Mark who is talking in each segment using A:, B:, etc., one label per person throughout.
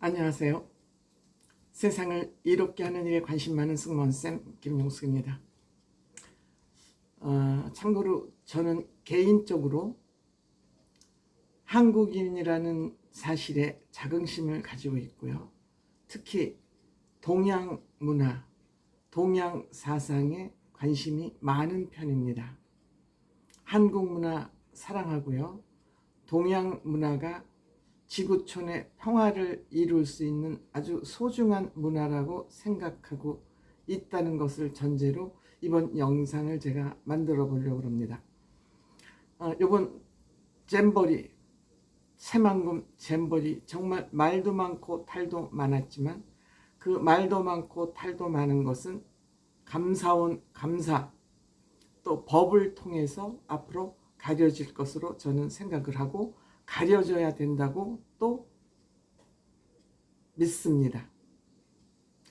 A: 안녕하세요. 세상을 이롭게 하는 일에 관심 많은 승무원쌤 김용수입니다. 어, 참고로 저는 개인적으로 한국인이라는 사실에 자긍심을 가지고 있고요. 특히 동양 문화, 동양 사상에 관심이 많은 편입니다. 한국 문화 사랑하고요. 동양 문화가 지구촌의 평화를 이룰 수 있는 아주 소중한 문화라고 생각하고 있다는 것을 전제로 이번 영상을 제가 만들어 보려고 합니다. 어, 이번 잼버리, 새만금 잼버리 정말 말도 많고 탈도 많았지만 그 말도 많고 탈도 많은 것은 감사원 감사 또 법을 통해서 앞으로 가려질 것으로 저는 생각을 하고 가려져야 된다고 또 믿습니다.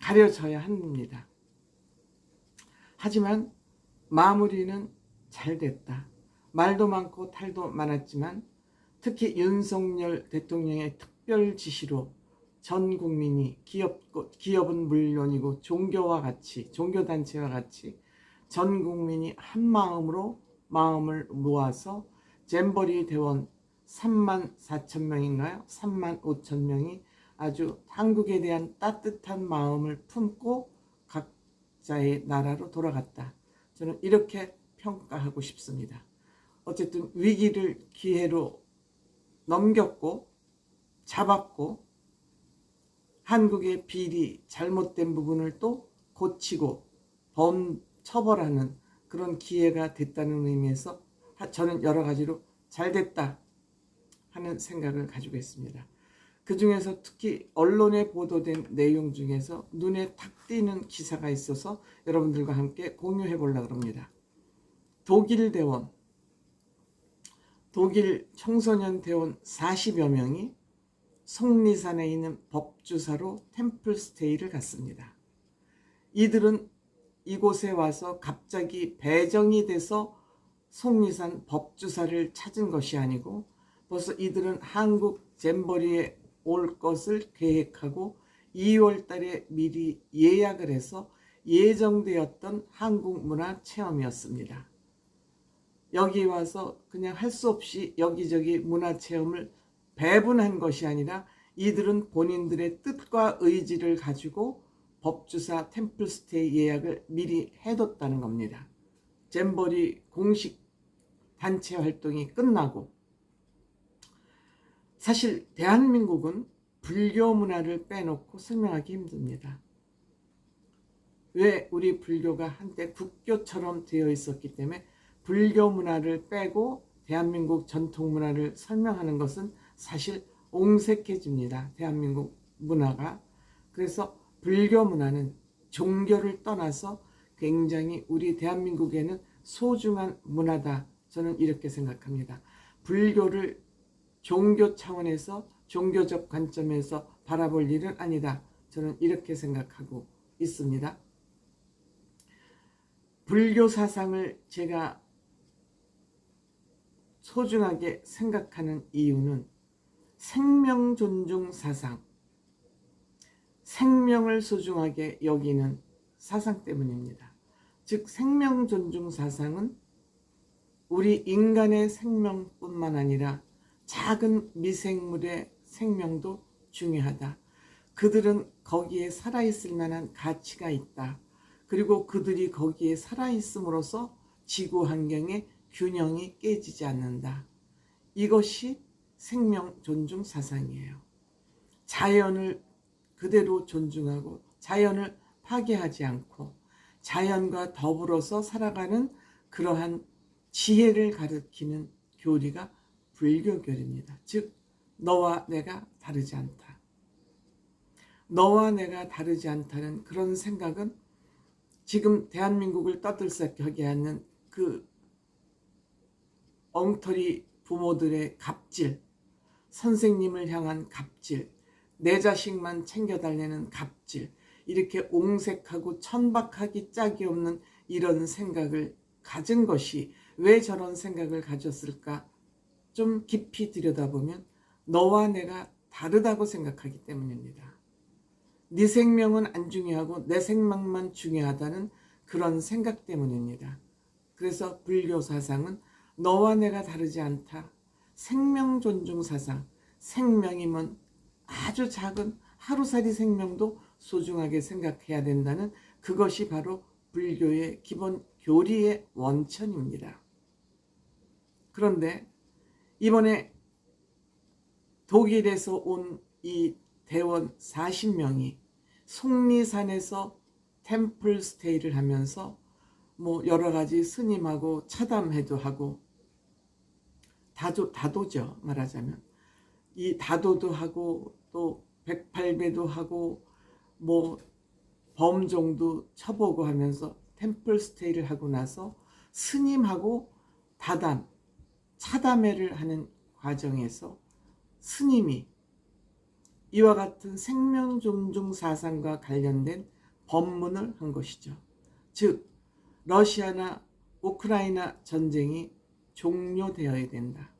A: 가려져야 합니다. 하지만 마무리는 잘 됐다. 말도 많고 탈도 많았지만 특히 윤석열 대통령의 특별 지시로 전 국민이 기업, 기업은 물론이고 종교와 같이 종교단체와 같이 전 국민이 한 마음으로 마음을 모아서 잼버리 대원 3만 4천 명인가요? 3만 5천 명이 아주 한국에 대한 따뜻한 마음을 품고 각자의 나라로 돌아갔다. 저는 이렇게 평가하고 싶습니다. 어쨌든 위기를 기회로 넘겼고 잡았고 한국의 비리 잘못된 부분을 또 고치고 범 처벌하는 그런 기회가 됐다는 의미에서 저는 여러 가지로 잘 됐다 하는 생각을 가지고 있습니다. 그 중에서 특히 언론에 보도된 내용 중에서 눈에 탁 띄는 기사가 있어서 여러분들과 함께 공유해 보려고 합니다. 독일 대원, 독일 청소년 대원 40여 명이 속리산에 있는 법주사로 템플스테이를 갔습니다. 이들은 이곳에 와서 갑자기 배정이 돼서 속리산 법주사를 찾은 것이 아니고 벌써 이들은 한국 잼버리에 올 것을 계획하고 2월 달에 미리 예약을 해서 예정되었던 한국 문화 체험이었습니다. 여기 와서 그냥 할 수 없이 여기저기 문화 체험을 배분한 것이 아니라 이들은 본인들의 뜻과 의지를 가지고 법주사 템플스테이 예약을 미리 해뒀다는 겁니다. 잼버리 공식 단체 활동이 끝나고 사실 대한민국은 불교 문화를 빼놓고 설명하기 힘듭니다. 왜 우리 불교가 한때 국교처럼 되어 있었기 때문에 불교 문화를 빼고 대한민국 전통 문화를 설명하는 것은 사실 옹색해집니다. 대한민국 문화가. 그래서 불교 문화는 종교를 떠나서 굉장히 우리 대한민국에는 소중한 문화다. 저는 이렇게 생각합니다. 불교를 종교 차원에서 종교적 관점에서 바라볼 일은 아니다. 저는 이렇게 생각하고 있습니다. 불교 사상을 제가 소중하게 생각하는 이유는 생명 존중 사상, 생명을 소중하게 여기는 사상 때문입니다. 즉, 생명 존중 사상은 우리 인간의 생명뿐만 아니라 작은 미생물의 생명도 중요하다. 그들은 거기에 살아있을 만한 가치가 있다. 그리고 그들이 거기에 살아있음으로써 지구 환경의 균형이 깨지지 않는다. 이것이 생명 존중 사상이에요. 자연을 그대로 존중하고 자연을 파괴하지 않고 자연과 더불어서 살아가는 그러한 지혜를 가르치는 교리가 불교교리입니다. 즉 너와 내가 다르지 않다. 너와 내가 다르지 않다는 그런 생각은 지금 대한민국을 떠들썩하게 하는 그 엉터리 부모들의 갑질, 선생님을 향한 갑질, 내 자식만 챙겨달라는 갑질, 이렇게 옹색하고 천박하기 짝이 없는 이런 생각을 가진 것이 왜 저런 생각을 가졌을까? 좀 깊이 들여다보면 너와 내가 다르다고 생각하기 때문입니다. 네 생명은 안 중요하고 내 생명만 중요하다는 그런 생각 때문입니다. 그래서 불교 사상은 너와 내가 다르지 않다. 생명 존중 사상. 생명이면 아주 작은 하루살이 생명도 소중하게 생각해야 된다는 그것이 바로 불교의 기본 교리의 원천입니다. 그런데 이번에 독일에서 온 이 대원 40명이 속리산에서 템플 스테이를 하면서 뭐 여러 가지 스님하고 차담회도 하고 다도 다도죠 말하자면. 이 다도도 하고 또 백팔배도 하고 뭐 범종도 쳐보고 하면서 템플 스테이를 하고 나서 스님하고 다담 차담회를 하는 과정에서 스님이 이와 같은 생명 존중 사상과 관련된 법문을 한 것이죠. 즉 러시아나 우크라이나 전쟁이 종료되어야 된다.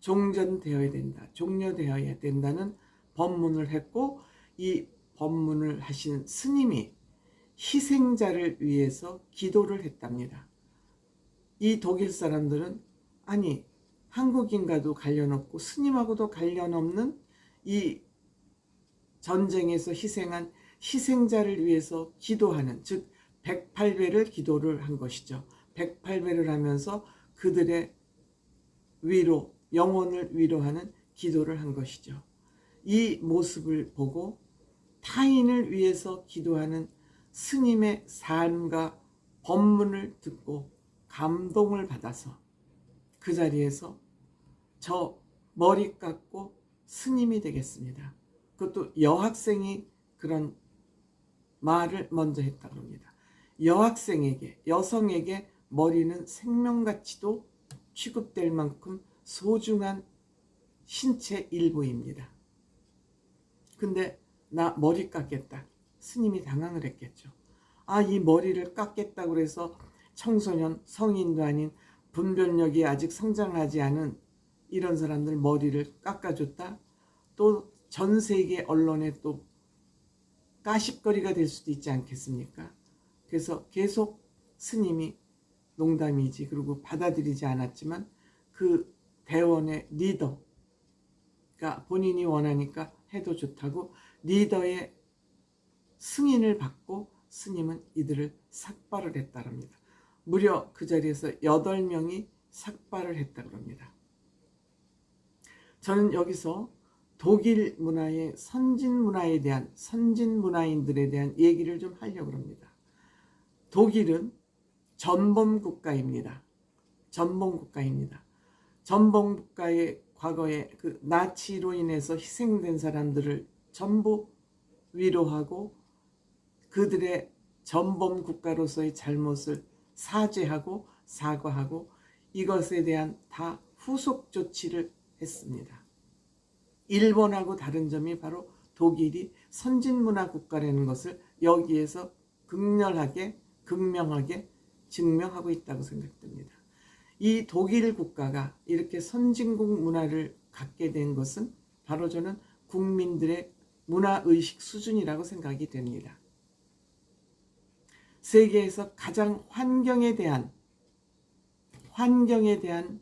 A: 종전되어야 된다. 종료되어야 된다는 법문을 했고 이 법문을 하신 스님이 희생자를 위해서 기도를 했답니다. 이 독일 사람들은 아니 한국인과도 관련 없고 스님하고도 관련 없는 이 전쟁에서 희생한 희생자를 위해서 기도하는 즉 108배를 기도를 한 것이죠. 108배를 하면서 그들의 위로 영혼을 위로하는 기도를 한 것이죠. 이 모습을 보고 타인을 위해서 기도하는 스님의 삶과 법문을 듣고 감동을 받아서 그 자리에서 저 머리 깎고 스님이 되겠습니다. 그것도 여학생이 그런 말을 먼저 했다고 합니다. 여학생에게, 여성에게 머리는 생명가치도 취급될 만큼 소중한 신체 일부입니다. 근데 나 머리 깎겠다. 스님이 당황을 했겠죠. 아, 이 머리를 깎겠다고 그래서 청소년, 성인도 아닌 분별력이 아직 성장하지 않은 이런 사람들 머리를 깎아줬다. 또 전 세계 언론에 또 까십거리가 될 수도 있지 않겠습니까? 그래서 계속 스님이 농담이지 그리고 받아들이지 않았지만 그 대원의 리더가 본인이 원하니까 해도 좋다고 리더의 승인을 받고 스님은 이들을 삭발을 했다랍니다. 무려 그 자리에서 8명이 삭발을 했다고 합니다. 저는 여기서 독일 문화의 선진 문화에 대한 선진 문화인들에 대한 얘기를 좀 하려고 합니다. 독일은 전범 국가입니다. 전범 국가입니다. 전범 국가의 과거에 그 나치로 인해서 희생된 사람들을 전부 위로하고 그들의 전범 국가로서의 잘못을 사죄하고 사과하고 이것에 대한 다 후속 조치를 했습니다. 일본하고 다른 점이 바로 독일이 선진문화 국가라는 것을 여기에서 극렬하게 극명하게 증명하고 있다고 생각됩니다. 이 독일 국가가 이렇게 선진국 문화를 갖게 된 것은 바로 저는 국민들의 문화의식 수준이라고 생각이 됩니다. 세계에서 가장 환경에 대한 환경에 대한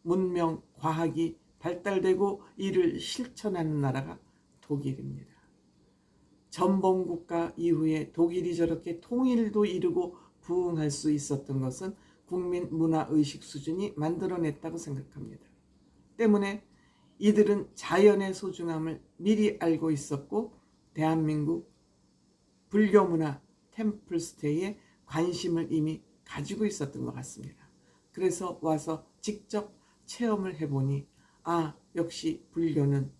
A: 문명, 과학이 발달되고 이를 실천하는 나라가 독일입니다. 전범 국가 이후에 독일이 저렇게 통일도 이루고 부흥할 수 있었던 것은 국민 문화 의식 수준이 만들어냈다고 생각합니다. 때문에 이들은 자연의 소중함을 미리 알고 있었고 대한민국 불교 문화 템플스테이에 관심을 이미 가지고 있었던 것 같습니다. 그래서 와서 직접 체험을 해보니 아 역시 불교는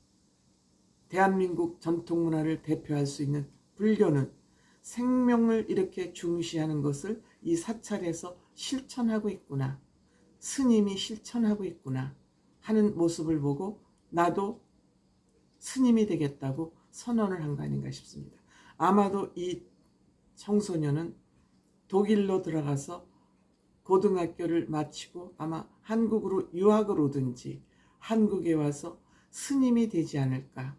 A: 대한민국 전통 문화를 대표할 수 있는 불교는 생명을 이렇게 중시하는 것을 이 사찰에서 실천하고 있구나. 스님이 실천하고 있구나 하는 모습을 보고 나도 스님이 되겠다고 선언을 한 거 아닌가 싶습니다. 아마도 이 청소년은 독일로 들어가서 고등학교를 마치고 아마 한국으로 유학을 오든지 한국에 와서 스님이 되지 않을까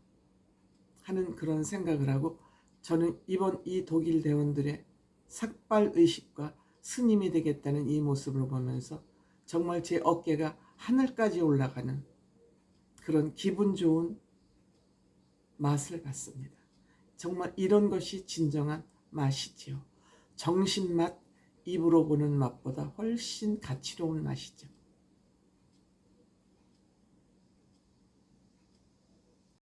A: 하는 그런 생각을 하고 저는 이번 이 독일 대원들의 삭발 의식과 스님이 되겠다는 이 모습을 보면서 정말 제 어깨가 하늘까지 올라가는 그런 기분 좋은 맛을 봤습니다. 정말 이런 것이 진정한 맛이지요. 정신 맛, 입으로 보는 맛보다 훨씬 가치로운 맛이죠.